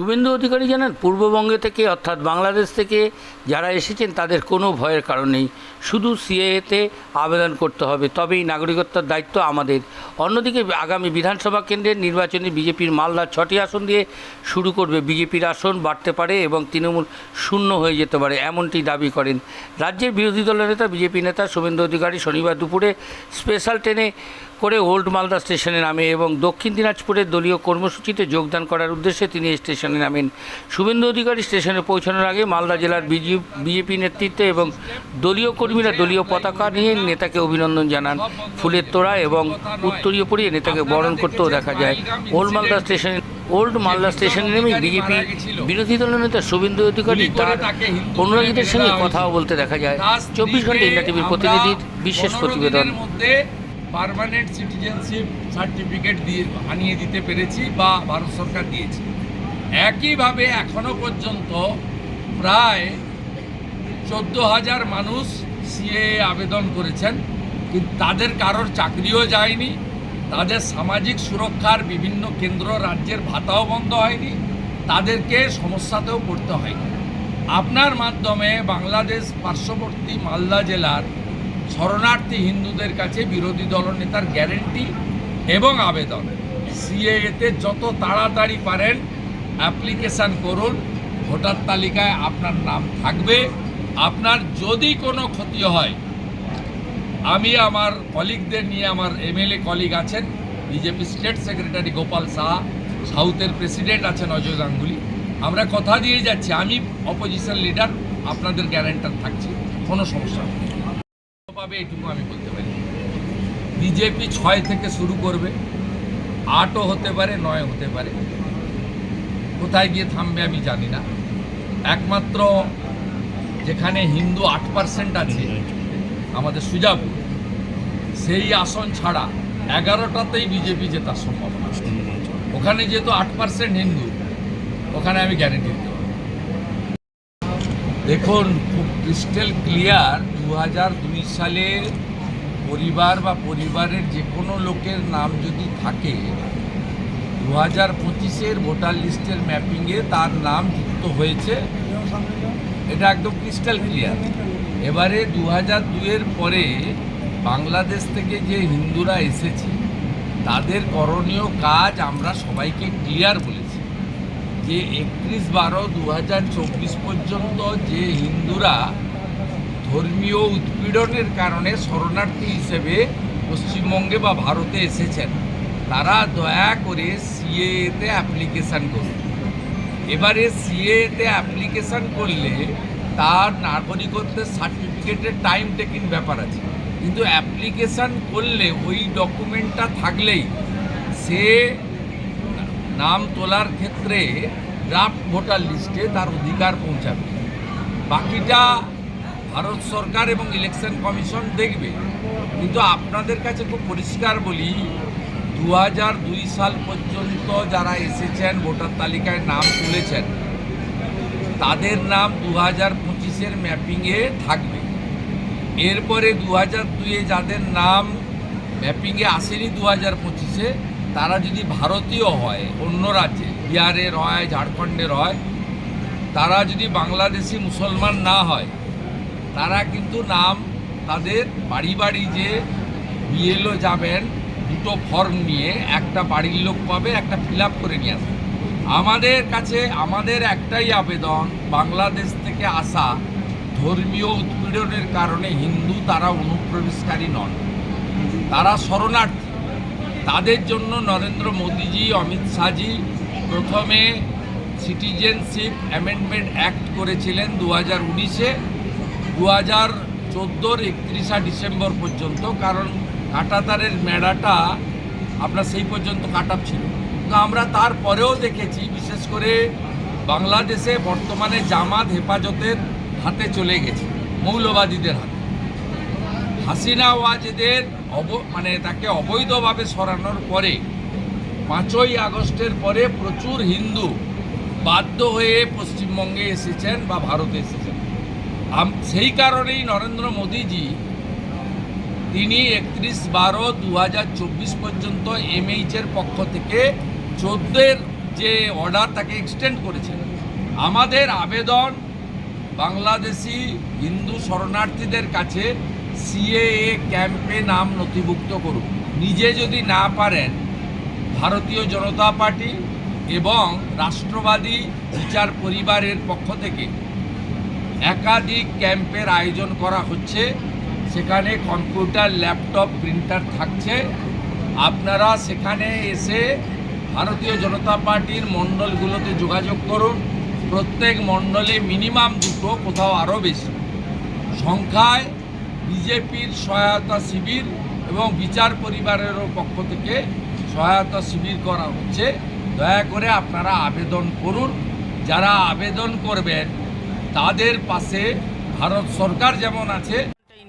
শুভেন্দু অধিকারী জানান, পূর্ববঙ্গে থেকে, অর্থাৎ বাংলাদেশ থেকে যারা এসেছেন, তাদের কোনো ভয়ের কারণ নেই। শুধু সিএতে আবেদন করতে হবে, তবেই নাগরিকত্বের দায়িত্ব আমাদের। অন্যদিকে আগামী বিধানসভা কেন্দ্রের নির্বাচনে বিজেপির মালদার ছটি আসন দিয়ে শুরু করবে। বিজেপির আসন বাড়তে পারে এবং তৃণমূল শূন্য হয়ে যেতে পারে, এমনটি দাবি করেন। রাজ্যের বিরোধী দলের নেতা, বিজেপি নেতা শুভেন্দু অধিকারী শনিবার দুপুরে স্পেশাল ট্রেনে করে ওল্ড মালদা স্টেশনে নামে এবং দক্ষিণ দিনাজপুরের দলীয় কর্মসূচিতে যোগদান করার উদ্দেশ্যে তিনি এই স্টেশনে নামেন। শুভেন্দু অধিকারী স্টেশনে পৌঁছানোর আগে মালদা জেলার বিজেপি নেতৃত্বে এবং দলীয় কর্মীরা দলীয় পতাকা নিয়ে নেতাকে অভিনন্দন জানান। ফুলের তোড়া এবং উত্তরীয় পরিয়ে নেতাকে বরণ করতেও দেখা যায়। ওল্ড মালদা স্টেশনে ওল্ড মালদা স্টেশনে নেমে বিজেপি বিরোধী দলের নেতা শুভেন্দু অধিকারী তার অনুরাগীদের সঙ্গে কথাও বলতে দেখা যায়। চব্বিশ ঘণ্টা ইন্ডিয়া টিভির প্রতিনিধির বিশেষ প্রতিবেদন। পার্মানেন্ট সিটিজেনশিপ সার্টিফিকেট দিয়ে আনিয়ে দিতে পেরেছি বা ভারত সরকার দিয়েছে। একইভাবে এখনও পর্যন্ত প্রায় চোদ্দ হাজার মানুষ সিএ আবেদন করেছেন। কিন্তু তাদের কারোর চাকরিও যায়নি, তাদের সামাজিক সুরক্ষার বিভিন্ন কেন্দ্র রাজ্যের ভাতাও বন্ধ হয়নি, তাদেরকে সমস্যাতেও পড়তে হয়নি। আপনার মাধ্যমে বাংলাদেশ পার্শ্ববর্তী মালদা জেলার শরণার্থী হিন্দুদের কাছে বিরোধী দলনেতার গ্যারেন্টি এবং আবেদন। সিএতে যত তাড়াতাড়ি পারেন অ্যাপ্লিকেশান করুন, ভোটার তালিকায় আপনার নাম থাকবে। আপনার যদি কোনো ক্ষতি হয়, আমি আমার কলিগদের নিয়ে আমার এমএলএ কলিগ আছেন, BJP state secretary Gopal Saha, সাউথের প্রেসিডেন্ট আছেন অজয় গাঙ্গুলি। আমরা কথা দিয়ে যাচ্ছি, আমি অপোজিশন লিডার আপনাদের গ্যারেন্টার থাকছি, কোনো সমস্যা পাবে এটুকু আমি বলতে পারি। বিজেপি ছয় থেকে শুরু করবে, আটও হতে পারে, নয় হতে পারে। কোথায় গিয়ে থামবে আমি জানি না। একমাত্র যেখানে হিন্দু আট পার্সেন্ট আছে, আমাদের সুজাপুর। সেই আসন ছাড়া এগারোটাতেই বিজেপি জেতার সম্ভাবনা ওখানে যেহেতু আট পার্সেন্ট হিন্দু, ওখানে আমি গ্যারেন্টি দিতে দেখুন, খুব ক্রিস্টাল ক্লিয়ার দু হাজার দুই সালে পরিবার বা পরিবারের যে কোনো লোকের নাম যদি থাকে দু হাজার পঁচিশের ভোটার লিস্টের ম্যাপিংয়ে তার নাম যুক্ত হয়েছে। এটা একদম ক্রিস্টাল ক্লিয়ার এবারে দু হাজার দুইয়ের পরে বাংলাদেশ থেকে যে হিন্দুরা এসেছে, তাদের করণীয় কাজ আমরা সবাইকে ক্লিয়ার বলেছি। যে একত্রিশ বারো দু হাজার চব্বিশ পর্যন্ত যে হিন্দুরা ধর্মীয় উৎপীড়নের কারণে শরণার্থী হিসেবে পশ্চিমবঙ্গে বা ভারতে এসেছেন তারা দয়া করে সিএতে অ্যাপ্লিকেশান করুন। এবারে সিএতে অ্যাপ্লিকেশান করলে তার নাগরিকত্বের সার্টিফিকেটের টাইম টেকিং ব্যাপার আছে। কিন্তু অ্যাপ্লিকেশান করলে ওই ডকুমেন্টটা থাকলেই সে নাম তোলার ক্ষেত্রে ড্রাফট ভোটার লিস্টে তার অধিকার পৌঁছাবে। বাকিটা ভারত সরকার এবং ইলেকশন কমিশন দেখবে। কিন্তু আপনাদের কাছে খুব পরিষ্কার বলি দু দুই সাল পর্যন্ত যারা এসেছেন, ভোটার তালিকায় নাম তুলেছেন, তাদের নাম দু হাজার পঁচিশের ম্যাপিংয়ে থাকবে। এরপরে দু হাজার দুইয়ে যাদের নাম ম্যাপিংয়ে আসেনি দু হাজার পঁচিশে, তারা যদি ভারতীয় হয়, অন্য রাজ্যে বিহারের হয় ঝাড়খণ্ডের হয় তারা যদি বাংলাদেশি মুসলমান না হয়, তারা কিন্তু নাম তাদের বাড়ি বাড়ি যে বিএলও যাবেন দুটো ফর্ম নিয়ে একটা বাড়ির লোক পাবে, একটা ফিল করে নিয়ে আসবে। আমাদের কাছে, আমাদের একটাই আবেদন, বাংলাদেশ থেকে আসা ধর্মীয় উৎপীড়নের কারণে হিন্দু তারা অনুপ্রবেশকারী নন। তারা শরণার্থী। তাদের জন্য নরেন্দ্র মোদীজি, অমিত শাহজি প্রথমে সিটিজেনশিপ অ্যামেন্ডমেন্ট অ্যাক্ট করেছিলেন দু হাজার উনিশে। দু হাজার চোদ্দোর একত্রিশা ডিসেম্বর পর্যন্ত, কারণ কাটাতারের মেড়াটা আপনার সেই পর্যন্ত কাটাপ ছিল। তো আমরা তারপরেও দেখেছি, বিশেষ করে বাংলাদেশে বর্তমানে জামাত হেফাজতের হাতে চলে গেছে, মৌলবাদীদের হাতে। হাসিনা ওয়াজেদের অব মানে তাকে অবৈধভাবে সরানোর পরে, পাঁচই আগস্টের পরে প্রচুর হিন্দু বাধ্য হয়ে পশ্চিমবঙ্গে এসেছেন বা ভারতে এসেছেন। সেই কারণেই নরেন্দ্র মোদীজি তিনি একত্রিশ বারো দু পর্যন্ত এমএইচের পক্ষ থেকে চোদ্দের যে অর্ডার তাকে এক্সটেন্ড করেছেন। আমাদের আবেদন বাংলাদেশি হিন্দু শরণার্থীদের কাছে সিএএ ক্যাম্পে নাম নথিভুক্ত করুন। নিজে যদি না পারেন, ভারতীয় জনতা পার্টি এবং রাষ্ট্রবাদী বিচার পরিবারের পক্ষ থেকে একাধিক ক্যাম্পের আয়োজন করা হচ্ছে। সেখানে কম্পিউটার, ল্যাপটপ, প্রিন্টার থাকছে। আপনারা সেখানে এসে ভারতীয় জনতা পার্টির মণ্ডলগুলোতে যোগাযোগ করুন। প্রত্যেক মণ্ডলে মিনিমাম দুটো, কোথাও আরও বেশি। সংখ্যায় বিজেপির সহায়তা শিবির এবং বিচার পরিবারেরও পক্ষ থেকে সহায়তা শিবির করা হচ্ছে। দয়া করে আপনারা আবেদন করুন। যারা আবেদন করবেন, তাদের পাশে ভারত সরকার যেমন আছে